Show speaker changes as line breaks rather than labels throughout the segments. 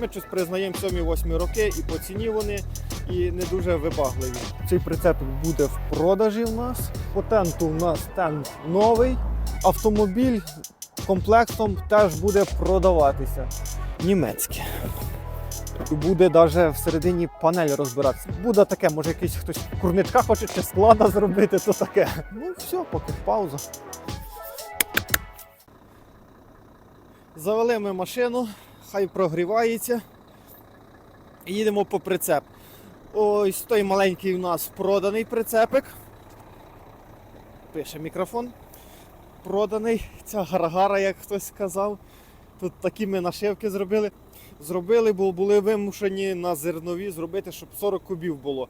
Ми щось признаємо 7-8 роки і по ціні вони і не дуже вибагливі. Цей прицеп буде в продажі в нас. По тенту у нас тент новий. Автомобіль комплектом теж буде продаватися. Німецький. Буде навіть всередині панель розбиратися. Буде таке, може якийсь хтось курничка хоче чи склада зробити, то таке. Ну все, поки пауза. Завели ми машину, хай прогрівається. І їдемо по прицеп. Ось той маленький у нас проданий прицепик. Пише мікрофон. Проданий. Ця гаргара, як хтось сказав. Тут такі ми нашивки зробили. Зробили, бо були вимушені на зернові зробити, щоб 40 кубів було.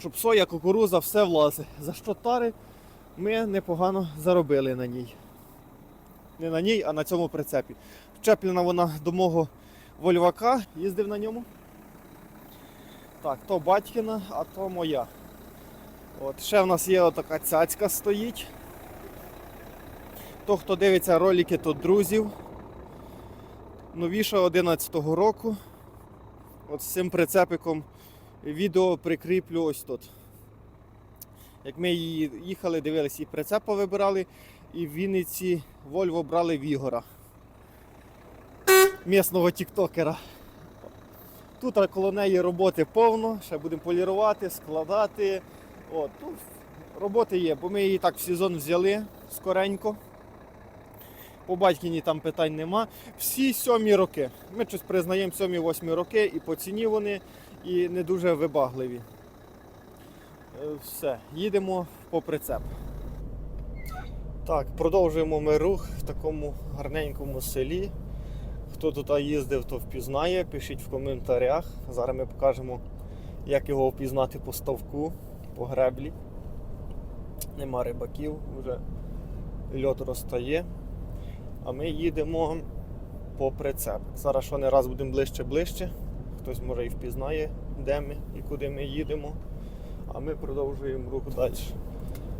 Щоб соя, кукуруза, все влазить. За що тари ми непогано заробили на ній. Не на ній, а на цьому прицепі. Вчеплена вона до мого вольвака, їздив на ньому. Так, то батькина, а то моя. От, ще в нас є отака цяцька стоїть. То, хто дивиться ролики, то друзів. Новіша 11-го року. От з цим прицепиком відео прикріплю ось тут. Як ми її їхали, дивилися, і прицеп повибирали, і в Вінниці Вольво брали Вігора. Місного тіктокера. Тут коло неї роботи повно, ще будемо полірувати, складати. От, тут роботи є, бо ми її так в сезон взяли скоренько. По батькіні там питань нема. Всі сьомі роки. Ми щось признаємо сьомі-восьмі роки і по ціні вони і не дуже вибагливі. Е, Все, їдемо по прицеп. Так, продовжуємо ми рух в такому гарненькому селі. Хто тут їздив, то впізнає, пишіть в коментарях. Зараз ми покажемо, як його впізнати по ставку, по греблі. Нема рибаків, вже льот розтає. А ми їдемо по прицеп. Зараз що не раз будемо ближче-ближче. Хтось може і впізнає, де ми і куди ми їдемо. А ми продовжуємо рух далі.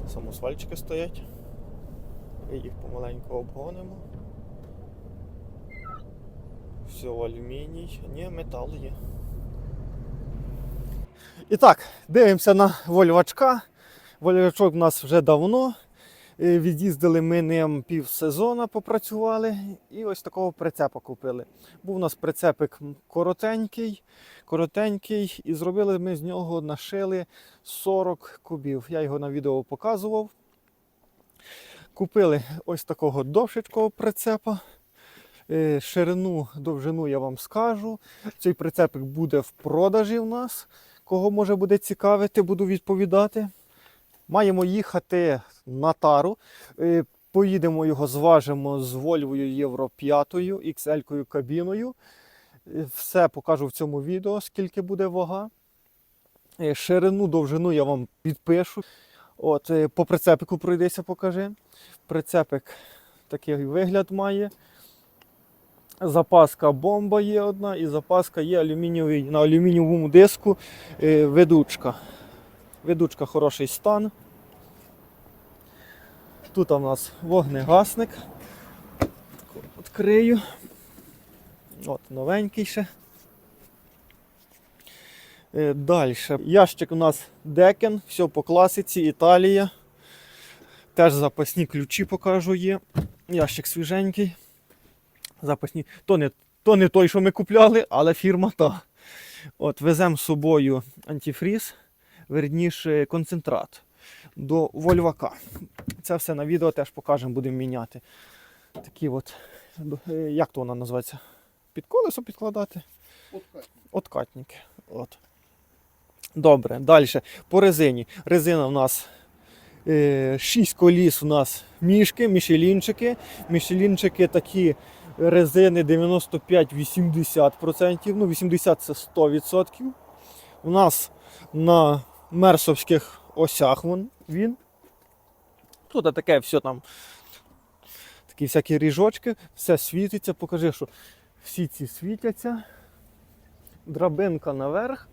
Самосвальчики стоять. Ми їх помаленьку обгонимо. Все, алюміній. Ні, метал є. І так, дивимося на вольвачка. Вольвачок у нас вже давно. Е, Від'їздили ми ним пів сезона, попрацювали і ось такого прицепа купили. Був у нас прицепик коротенький, коротенький, і зробили ми з нього, нашили 40 кубів. Я його на відео показував. Купили ось такого довшечкого прицепа. Е, Ширину, довжину я вам скажу. Цей прицепик буде в продажі в нас. Кого може буде цікавити, буду відповідати. Маємо їхати на тару. Е, Поїдемо його, зважимо з Вольвою Євро 5 XL кабіною. Е, Все покажу в цьому відео, скільки буде вага. Ширину, довжину я вам підпишу. От, по прицепику пройдися, покажи. Прицепик такий вигляд має. Запаска бомба є одна і запаска є алюмінієвий, на алюмінієвому диску е, ведучка. Ведучка хороший стан. Тут у нас вогнегасник. Відкрию. От, новенький ще. Далі. Ящик у нас Декен, все по класиці, Італія. Теж запасні ключі покажу є. Ящик свіженький. Запасні. То не, то не той, що ми купляли, але фірма та. От, Веземо з собою антифріз, верніше концентрат до вольвака. Це все на відео теж покажемо, будемо міняти. Такі от, е, як то вона називається? Під колесо підкладати? Откатники. От. Добре, далі. По резині. Резина у нас 6 коліс у нас мішки, мішелінчики. Мішелінчики такі резини 95-80%. Ну, 80 це 100%. У нас на мерсовських осях вон, він. Тут таке все там. Такі всякі ріжочки, все світиться. Покажи, що всі ці світяться. Драбинка наверх.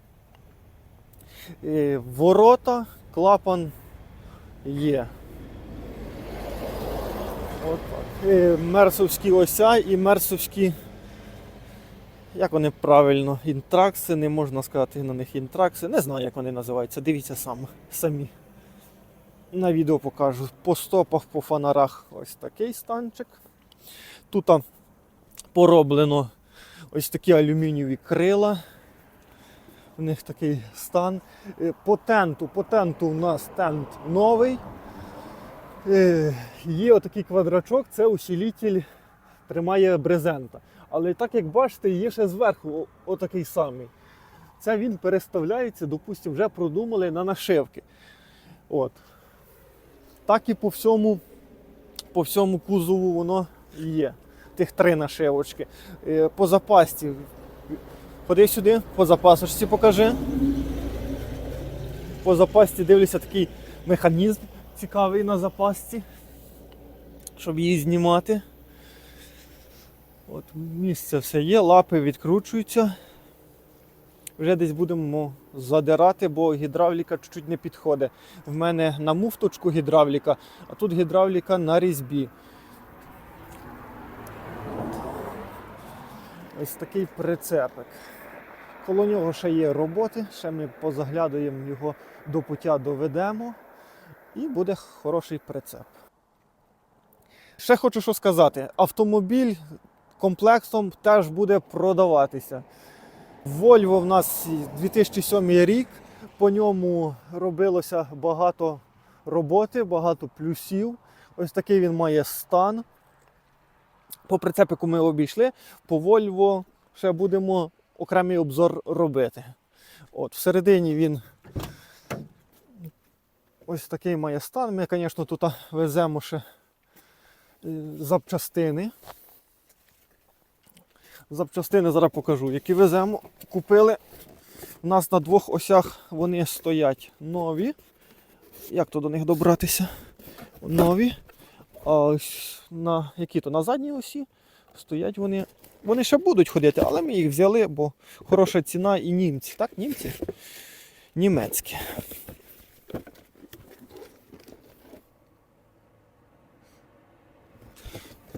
Е, Ворота, клапан є. Мерсовські ося і мерсовські Як вони правильно, інтракси, не можна сказати на них інтракси. Не знаю, як вони називаються. Дивіться сам, самі. На відео покажу. По стопах, по фонарах ось такий станчик. Тут пороблено ось такі алюмінієві крила. У них такий стан. Е, По тенту, по тенту у нас тент новий. Е, Є отакий квадрачок, це усилитель тримає брезента. Але так як бачите, є ще зверху отакий самий. Це він переставляється, допустимо, вже продумали на нашивки. От. Так і по всьому, по всьому кузову воно є. Тих три нашивочки. Е, По запасці. Ходи сюди, по запасочці покажи. По запасці дивлюся такий механізм цікавий на запасці, щоб її знімати. От місце все є, лапи відкручуються. Вже десь будемо задирати, бо гідравліка чуть-чуть не підходить. В мене на муфточку гідравліка, а тут гідравліка на різьбі. Ось такий прицепик. Коло нього ще є роботи, ще ми позаглядуємо його до пуття доведемо. І буде хороший прицеп. Ще хочу що сказати: автомобіль комплексом теж буде продаватися. Volvo в нас 2007 рік, по ньому робилося багато роботи, багато плюсів. Ось такий він має стан. По прицепику ми обійшли, по Volvo ще будемо окремий обзор робити. От, всередині він ось такий має стан. Ми, звісно, тут веземо ще е, запчастини. Запчастини зараз покажу, які веземо. Купили. У нас на двох осях вони стоять нові. Як то до них добратися? Нові. А на які то на задній осі стоять вони. Вони ще будуть ходити, але ми їх взяли, бо хороша ціна і німці. Так, німці? Німецькі.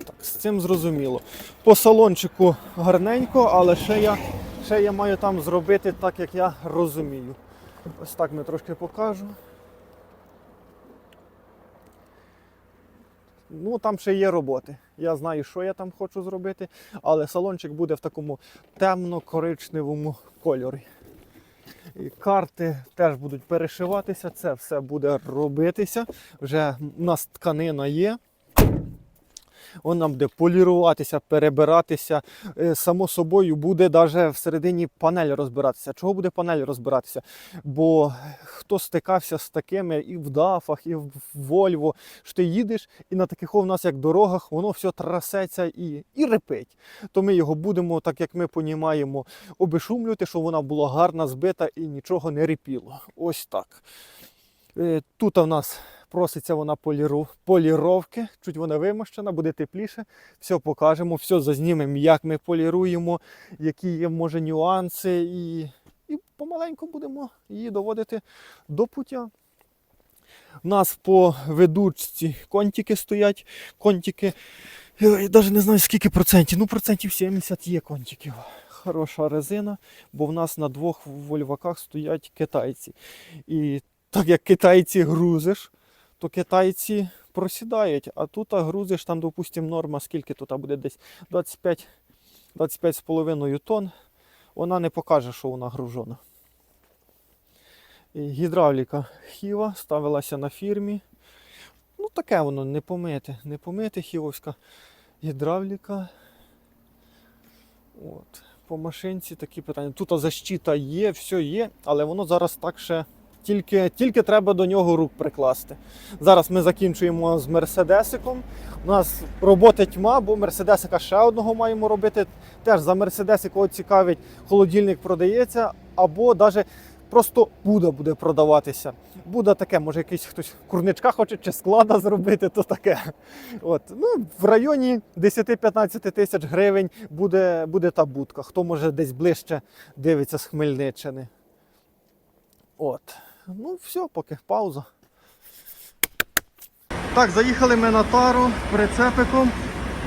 Так, з цим зрозуміло. По салончику гарненько, але ще я, ще я маю там зробити так, як я розумію. Ось так ми трошки покажу. Ну, там ще є роботи. Я знаю, що я там хочу зробити, але салончик буде в такому темно-коричневому кольорі. І карти теж будуть перешиватися, це все буде робитися. Вже у нас тканина є. Вона буде поліруватися, перебиратися. Е, Само собою буде навіть всередині панель розбиратися. Чого буде панель розбиратися? Бо хто стикався з такими і в дафах, і в Вольво, що ти їдеш, і на таких у нас як дорогах, воно все трасеться і, і репить. То ми його будемо, так як ми понімаємо, обешумлювати, щоб вона була гарна, збита і нічого не репіло. Ось так. Е, Тут у нас проситься вона поліровки, чуть вона вимощена, буде тепліше. Все покажемо, все зазнімемо, як ми поліруємо, які є може нюанси, і, і помаленьку будемо її доводити до пуття. У нас по ведучці контики стоять. Контики, я навіть не знаю скільки процентів. Ну, процентів 70 є контиків. Хороша резина, бо в нас на двох вольваках стоять китайці. І так як китайці грузиш, то китайці просідають, а тут а, грузиш там, допустимо, норма, скільки тут а, буде десь 25, 25,5 тонн. Вона не покаже, що вона гружена. Гідравліка хіва ставилася на фірмі. Ну, таке воно не помите. Не помите хівовська гідравліка. От. По машинці такі питання. Тут защита є, все є, але воно зараз так ще тільки, тільки треба до нього рук прикласти. Зараз ми закінчуємо з мерседесиком. У нас роботи тьма, бо мерседесика ще одного маємо робити. Теж за мерседес, якого цікавить, холодильник продається, або навіть просто Буда буде продаватися. Буда таке, може якийсь хтось курничка хоче чи склада зробити, то таке. От. Ну, в районі 10-15 тисяч гривень буде, буде та будка. Хто може десь ближче дивиться з Хмельниччини. От. Ну, все, поки пауза. Так, заїхали ми на тару прицепиком,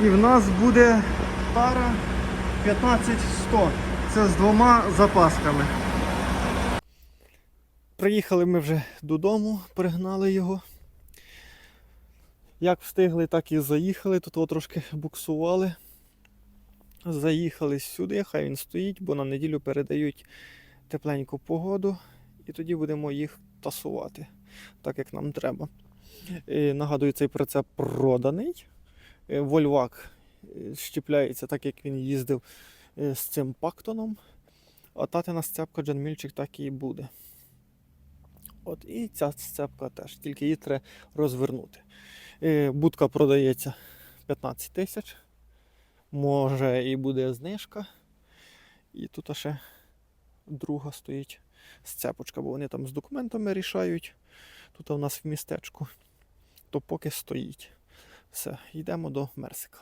і в нас буде тара 15100. Це з двома запасками. Приїхали ми вже додому, пригнали його. Як встигли, так і заїхали. Тут його трошки буксували. Заїхали сюди, хай він стоїть, бо на неділю передають тепленьку погоду. І тоді будемо їх тасувати, так як нам треба. Нагадую, цей прицеп проданий. Е, Вольвак е, щепляється так, як він їздив е, з цим пактоном. А татина сцепка Джанмільчик так і буде. От і ця сцепка теж, тільки її треба розвернути. Будка продається 15 тисяч. Може і буде знижка. І тут ще друга стоїть сцепочка, бо вони там з документами рішають. Тут у нас в містечку. То поки стоїть. Все, йдемо до Мерсика.